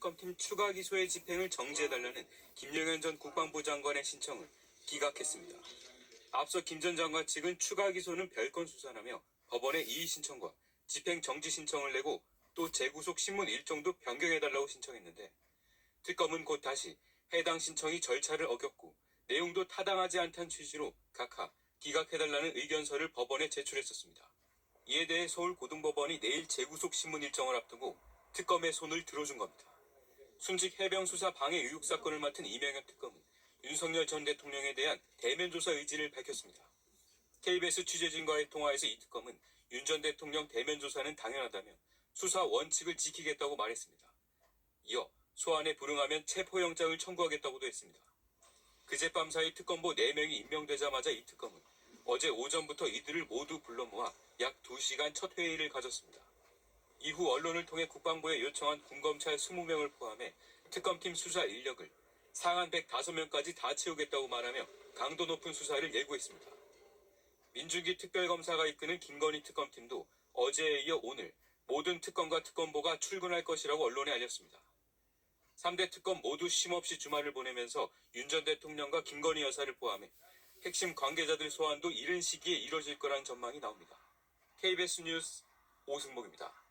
특검팀 추가 기소의 집행을 정지해달라는 김영현 전 국방부 장관의 신청을 기각했습니다. 앞서 김 전 장관 측은 추가 기소는 별건 수사라며 법원에 이의 신청과 집행 정지 신청을 내고 또 재구속 신문 일정도 변경해달라고 신청했는데 특검은 곧 다시 해당 신청이 절차를 어겼고 내용도 타당하지 않다는 취지로 각하 기각해달라는 의견서를 법원에 제출했었습니다. 이에 대해 서울고등법원이 내일 재구속 신문 일정을 앞두고 특검의 손을 들어준 겁니다. 순직 해병 수사 방해 의혹 사건을 맡은 이명현 특검은 윤석열 전 대통령에 대한 대면 조사 의지를 밝혔습니다. KBS 취재진과의 통화에서 이 특검은 윤 전 대통령 대면 조사는 당연하다며 수사 원칙을 지키겠다고 말했습니다. 이어 소환에 불응하면 체포영장을 청구하겠다고도 했습니다. 그젯밤 사이 특검보 4명이 임명되자마자 이 특검은 어제 오전부터 이들을 모두 불러 모아 약 2시간 첫 회의를 가졌습니다. 이후 언론을 통해 국방부에 요청한 군검찰 20명을 포함해 특검팀 수사 인력을 상한 105명까지 다 채우겠다고 말하며 강도 높은 수사를 예고했습니다. 민주기 특별검사가 이끄는 김건희 특검팀도 어제에 이어 오늘 모든 특검과 특검보가 출근할 것이라고 언론에 알렸습니다. 3대 특검 모두 쉼없이 주말을 보내면서 윤 전 대통령과 김건희 여사를 포함해 핵심 관계자들 소환도 이른 시기에 이뤄질 거라는 전망이 나옵니다. KBS 뉴스 오승복입니다.